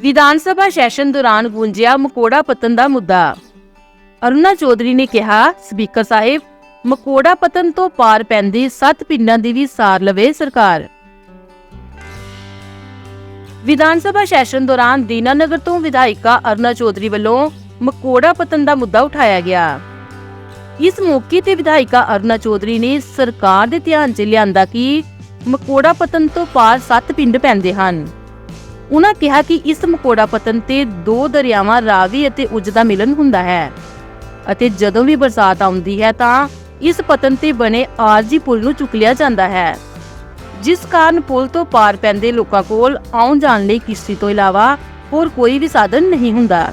Vidhan Sabha session ਦੌਰਾਨ ਗੂੰਜਿਆ ਮਕੋੜਾ ਪਤਨ ਦਾ ਮੁੱਦਾ। ਅਰੁਣਾ ਚੌਧਰੀ ਨੇ ਕਿਹਾ, ਸਪੀਕਰ ਸਾਹਿਬ, ਮਕੋੜਾ ਪਤਨ ਤੋਂ ਪਾਰ ਪੈਂਦੀ ਸੱਤ ਪਿੰਡਾਂ ਦੀ ਵੀ ਸਾਰ ਲਵੇ ਸਰਕਾਰ। ਵਿਧਾਨ ਸਭਾ ਸੈਸ਼ਨ ਦੌਰਾਨ ਦੀਨਾਨਗਰ ਤੋਂ ਵਿਧਾਇਕਾ ਅਰੁਣਾ ਚੌਧਰੀ ਵੱਲੋਂ ਮਕੋੜਾ ਪਤਨ ਦਾ ਮੁੱਦਾ ਉਠਾਇਆ ਗਿਆ। ਇਸ ਮੌਕੇ ਤੇ ਵਿਧਾਇਕਾ ਅਰੁਣਾ ਚੌਧਰੀ ਨੇ ਸਰਕਾਰ ਦੇ ਧਿਆਨ 'ਚ ਲਿਆਂਦਾ ਕਿ ਮਕੋੜਾ ਪਤਨ ਤੋਂ ਪਾਰ ਸੱਤ ਪਿੰਡ ਪੈਂਦੇ ਹਨ। ਉਹਨਾਂ ਕਿਹਾ ਕਿ ਇਸ ਮਕੋੜਾ ਪਤਨ ਤੇ ਦੋ ਦਰਿਆਵਾਂ ਰਾਵੀ ਅਤੇ ਉਜ ਦਾ ਮਿਲਨ ਹੁੰਦਾ ਹੈ। ਅਤੇ ਜਦੋਂ ਵੀ ਬਰਸਾਤ ਆਉਂਦੀ ਹੈ ਤਾਂ ਇਸ ਪਤਨ ਤੇ ਬਣੇ ਆਰਜੀ ਪੁਲ ਨੂੰ ਚੁੱਕ ਲਿਆ ਜਾਂਦਾ ਹੈ। ਜਿਸ ਕਾਰਨ ਪੁਲ ਤੋਂ ਪਾਰ ਪੈਂਦੇ ਲੋਕਾਂ ਕੋਲ ਆਉਣ ਜਾਣ ਲਈ ਕਿਸ਼ਤੀ ਤੋਂ ਇਲਾਵਾ ਹੋਰ ਕੋਈ ਵੀ ਸਾਧਨ ਨਹੀਂ ਹੁੰਦਾ।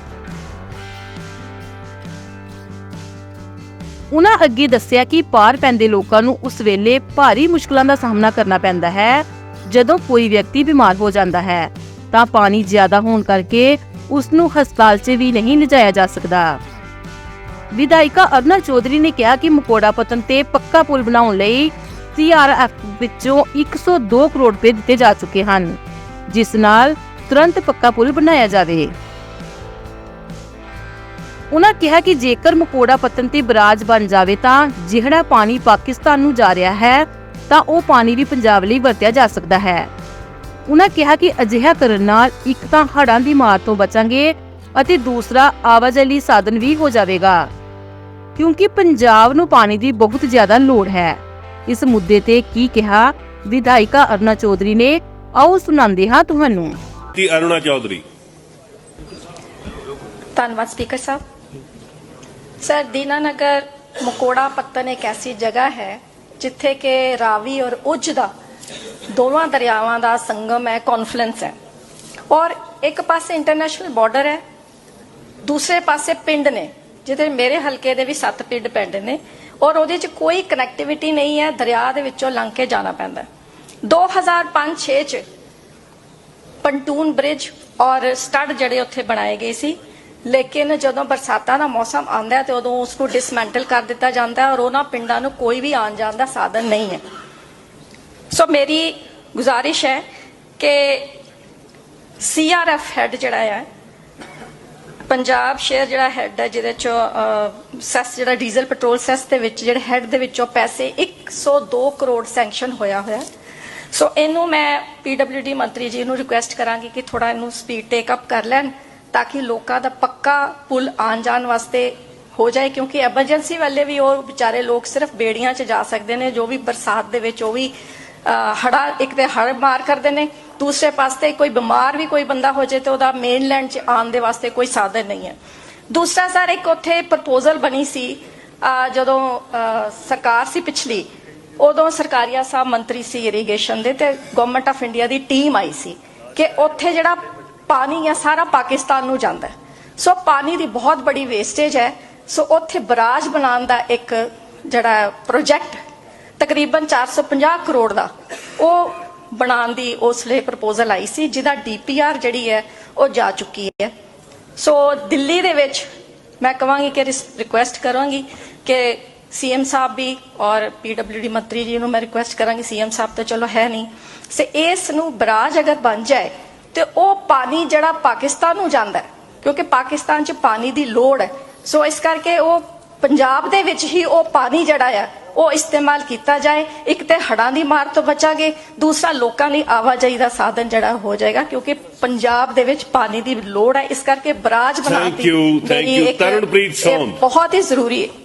ਉਹਨਾਂ ਅੱਗੇ ਦੱਸਿਆ ਕਿ ਪਾਰ ਪੈਂਦੇ ਲੋਕਾਂ ਨੂੰ ਉਸ ਵੇਲੇ ਭਾਰੀ ਮੁਸ਼ਕਲਾਂ ਦਾ ਸਾਹਮਣਾ ਕਰਨਾ ਪੈਂਦਾ ਹੈ, ਜਦੋਂ ਕੋਈ ਵਿਅਕਤੀ ਬਿਮਾਰ ਹੋ ਜਾਂਦਾ ਹੈ। ਤਾਂ ਪਾਣੀ ਜ਼ਿਆਦਾ ਹੋਣ ਕਰਕੇ ਉਸ ਨੂੰ ਹਸਪਤਾਲ 'ਚ ਵੀ ਨਹੀਂ ਲਿਜਾਇਆ ਜਾ ਸਕਦਾ। ਵਿਧਾਇਕਾ ਅਰੁਣਾ ਚੌਧਰੀ ਨੇ ਕਿਹਾ ਕਿ ਮਕੋੜਾ ਪਤਨ ਤੇ ਪੱਕਾ ਪੁਲ ਬਣਾਉਣ ਲਈ ਸੀਆਰਐਫ ਵਿੱਚੋਂ 102 ਕਰੋੜ ਰੁਪਏ ਦਿੱਤੇ ਜਾ ਚੁੱਕੇ ਹਨ, ਜਿਸ ਨਾਲ ਤੁਰੰਤ ਪੱਕਾ ਪੁਲ ਬਣਾਇਆ ਜਾਵੇ। ਉਹਨਾਂ ਕਿਹਾ ਕਿ ਜੇਕਰ ਮਕੋੜਾ ਪਤਨ ਤੇ ਬਰਾਜ ਬਣ ਜਾਵੇ ਤਾਂ ਜਿਹੜਾ ਪਾਣੀ ਪਾਕਿਸਤਾਨ ਨੂੰ ਜਾ ਰਿਹਾ ਹੈ, ਤਾਂ ਉਹ ਪਾਣੀ ਵੀ ਪੰਜਾਬ ਲਈ ਵਰਤਿਆ ਜਾ ਸਕਦਾ ਹੈ। ਉਹਨਾਂ ਕਿਹਾ ਕਿ ਅਜਿਹਾ ਕਰਨ ਨਾਲ ਇੱਕ ਤਾਂ ਹੜ੍ਹਾਂ ਦੀ ਮਾਰ ਤੋਂ ਬਚਾਂਗੇ ਅਤੇ ਦੂਸਰਾ ਆਵਾਜਾਈ ਲਈ ਸਾਧਨ ਵੀ ਹੋ ਜਾਵੇਗਾ। ਕਿਉਂਕਿ ਪੰਜਾਬ ਨੂੰ ਪਾਣੀ ਦੀ ਬਹੁਤ ਜ਼ਿਆਦਾ ਲੋੜ ਹੈ। ਇਸ ਮੁੱਦੇ ਤੇ ਕੀ ਕਿਹਾ ਵਿਧਾਇਕਾ ਅਰੁਣਾ ਚੌਧਰੀ ਨੇ ਆਓ ਸੁਣਾਉਂਦੇ ਹਾਂ ਤੁਹਾਨੂੰ। ਦੀ ਅਰੁਣਾ ਚੌਧਰੀ। ਧੰਨਵਾਦ ਸਪੀਕਰ ਸਾਹਿਬ। ਸਰ ਦੀਨਾਨਗਰ ਮਕੋੜਾ ਪੱਤਨ ਇੱਕ ਐਸੀ ਜਗ੍ਹਾ ਹੈ ਜਿੱਥੇ ਕਿ ਰਾਵੀ ਔਰ ਉਜ ਦਾ ਦੋਵਾਂ ਦਰਿਆਵਾਂ ਦਾ ਸੰਗਮ ਹੈ ਕੌਨਫਲੂਐਂਸ ਹੈ। ਔਰ ਇੱਕ ਪਾਸੇ ਇੰਟਰਨੈਸ਼ਨਲ ਬਾਰਡਰ ਹੈ, ਦੂਸਰੇ ਪਾਸੇ ਪਿੰਡ ਨੇ, ਜਿਹਦੇ ਮੇਰੇ ਹਲਕੇ ਦੇ ਵੀ ਸੱਤ ਪਿੰਡ ਪਿੰਡ ਨੇ। ਔਰ ਉਹਦੇ 'ਚ ਕੋਈ ਕਨੈਕਟੀਵਿਟੀ ਨਹੀਂ ਹੈ, ਦਰਿਆ ਦੇ ਵਿੱਚੋਂ ਲੰਘ ਕੇ ਜਾਣਾ ਪੈਂਦਾ ਹੈ। 2005-6 'ਚ ਪੰਟੂਨ ਬ੍ਰਿਜ ਔਰ ਸਟੱਡ ਜਿਹੜੇ ਉੱਥੇ ਬਣਾਏ ਗਏ ਸੀ। ਲੇਕਿਨ ਜਦੋਂ ਬਰਸਾਤਾਂ ਦਾ ਮੌਸਮ ਆਉਂਦਾ ਹੈ ਤੇ ਉਦੋਂ ਉਸ ਨੂੰ ਡਿਸਮੈਂਟਲ ਕਰ ਦਿੱਤਾ ਜਾਂਦਾ ਔਰ ਉਹਨਾਂ ਪਿੰਡਾਂ ਨੂੰ ਕੋਈ ਵੀ ਆਉਣ ਜਾਣ ਦਾ ਸਾਧਨ ਨਹੀਂ ਹੈ। ਸੋ ਮੇਰੀ ਗੁਜ਼ਾਰਿਸ਼ ਹੈ ਕਿ ਸੀਆਰਐਫ ਹੈਡ ਜਿਹੜਾ ਹੈ ਪੰਜਾਬ ਸ਼ੇਅਰ ਜਿਹੜਾ ਹੈਡ ਹੈ ਜਿਹਦੇ 'ਚ ਸੈਸ ਜਿਹੜਾ ਡੀਜ਼ਲ ਪੈਟਰੋਲ ਸੈਸ ਦੇ ਵਿੱਚ ਜਿਹੜੇ ਹੈਡ ਦੇ ਵਿੱਚੋਂ ਪੈਸੇ 102 ਕਰੋੜ ਸੈਂਕਸ਼ਨ ਹੋਇਆ ਹੋਇਆ। ਸੋ ਇਹਨੂੰ ਮੈਂ ਪੀਡਬਲਯੂਡੀ ਮੰਤਰੀ ਜੀ ਨੂੰ ਰਿਕੁਐਸਟ ਕਰਾਂਗੀ ਕਿ ਥੋੜਾ ਇਹਨੂੰ ਸਪੀਡ ਟੇਕ ਅਪ ਕਰ ਲੈਣ, ਤਾਂ ਕਿ ਲੋਕਾਂ ਦਾ ਪੱਕਾ ਪੁਲ ਆਉਣ ਜਾਣ ਵਾਸਤੇ ਹੋ ਜਾਏ, ਕਿਉਂਕਿ ਐਮਰਜੈਂਸੀ ਵਾਲੇ ਵੀ ਉਹ ਵਿਚਾਰੇ ਲੋਕ ਸਿਰਫ ਬੇੜੀਆਂ 'ਚ ਜਾ ਸਕਦੇ ਨੇ, ਜੋ ਵੀ ਬਰਸਾਤ ਦੇ ਵਿੱਚ, ਉਹ ਵੀ ਹੜਾ ਇੱਕ ਤੇ ਹੜ ਮਾਰ ਕਰਦੇ ਨੇ, ਦੂਸਰੇ ਪਾਸੇ ਕੋਈ ਬਿਮਾਰ ਵੀ ਕੋਈ ਬੰਦਾ ਹੋ ਜਾਏ ਤੇ ਉਹਦਾ ਮੇਨਲੈਂਡ 'ਚ ਆਉਣ ਦੇ ਵਾਸਤੇ ਕੋਈ ਸਾਧਨ ਨਹੀਂ ਹੈ। ਦੂਸਰਾ ਸਰ, ਇੱਕ ਉੱਥੇ ਪ੍ਰਪੋਜ਼ਲ ਬਣੀ ਸੀ ਜਦੋਂ ਸਰਕਾਰ ਸੀ ਪਿਛਲੀ, ਉਦੋਂ ਸਰਕਾਰੀਆ ਸਾਹਿਬ ਮੰਤਰੀ ਸੀ ਇਰੀਗੇਸ਼ਨ ਦੇ ਤੇ ਗਵਰਨਮੈਂਟ ਆਫ ਇੰਡੀਆ ਦੀ ਟੀਮ ਆਈ ਸੀ ਕਿ ਉੱਥੇ ਜਿਹੜਾ ਪਾਣੀ ਹੈ ਸਾਰਾ ਪਾਕਿਸਤਾਨ ਨੂੰ ਜਾਂਦਾ ਸੋ ਪਾਣੀ ਦੀ ਬਹੁਤ ਬੜੀ ਵੇਸਟੇਜ ਹੈ। ਸੋ ਉੱਥੇ ਬਰਾਜ ਬਣਾਉਣ ਦਾ ਇੱਕ ਜਿਹੜਾ ਪ੍ਰੋਜੈਕਟ ਤਕਰੀਬਨ 450 ਕਰੋੜ ਦਾ। ਉਹ ਬਣਾਉਣ ਦੀ ਉਸ ਲਈ ਪ੍ਰਪੋਜ਼ਲ ਆਈ ਸੀ, ਜਿਹਦਾ ਡੀਪੀਆਰ ਜਿਹੜੀ ਹੈ, ਉਹ ਜਾ ਚੁੱਕੀ ਹੈ। ਸੋ ਦਿੱਲੀ ਦੇ ਵਿੱਚ ਮੈਂ ਕਹਾਂਗੀ ਕਿ ਰਿਕੁਐਸਟ ਕਰਾਂਗੀ ਕਿ ਸੀਐਮ ਸਾਹਿਬ ਵੀ ਔਰ ਪੀਡਬਲਯੂਡੀ ਮੰਤਰੀ ਜੀ ਨੂੰ ਮੈਂ ਰਿਕੁਐਸਟ ਕਰਾਂਗੀ ਸੀਐਮ ਸਾਹਿਬ ਤਾਂ ਚਲੋ ਹੈ ਨਹੀਂ। ਸੇ ਇਸ ਨੂੰ ਬਰਾਜ ਅਗਰ ਬਣ ਜਾਏ, ਤੇ ਉਹ ਪਾਣੀ ਜਿਹੜਾ ਪਾਕਿਸਤਾਨ ਨੂੰ ਜਾਂਦਾ ਹੈ, ਕਿਉਂਕਿ ਪਾਕਿਸਤਾਨ 'ਚ ਪਾਣੀ ਦੀ ਲੋੜ ਹੈ। ਸੋ ਇਸ ਕਰਕੇ ਉਹ ਪੰਜਾਬ ਦੇ ਵਿੱਚ ਹੀ ਉਹ ਪਾਣੀ ਜਿਹੜਾ ਆ ਉਹ ਇਸਤੇਮਾਲ ਕੀਤਾ ਜਾਏ। ਇੱਕ ਤੇ ਹੜਾਂ ਦੀ ਮਾਰ ਤੋਂ ਬਚਾਂਗੇ। ਦੂਸਰਾ ਲੋਕਾਂ ਲਈ ਆਵਾਜਾਈ ਦਾ ਸਾਧਨ ਜਿਹੜਾ ਹੋ ਜਾਏਗਾ ਕਿਉਂਕਿ ਪੰਜਾਬ ਦੇ ਵਿੱਚ ਪਾਣੀ ਦੀ ਲੋੜ ਹੈ। ਇਸ ਕਰਕੇ ਬਰਾਜ ਤਰਨਪ੍ਰੀਤ ਇਹ ਸੋਮ। ਬਹੁਤ ਹੀ ਜ਼ਰੂਰੀ ਹੈ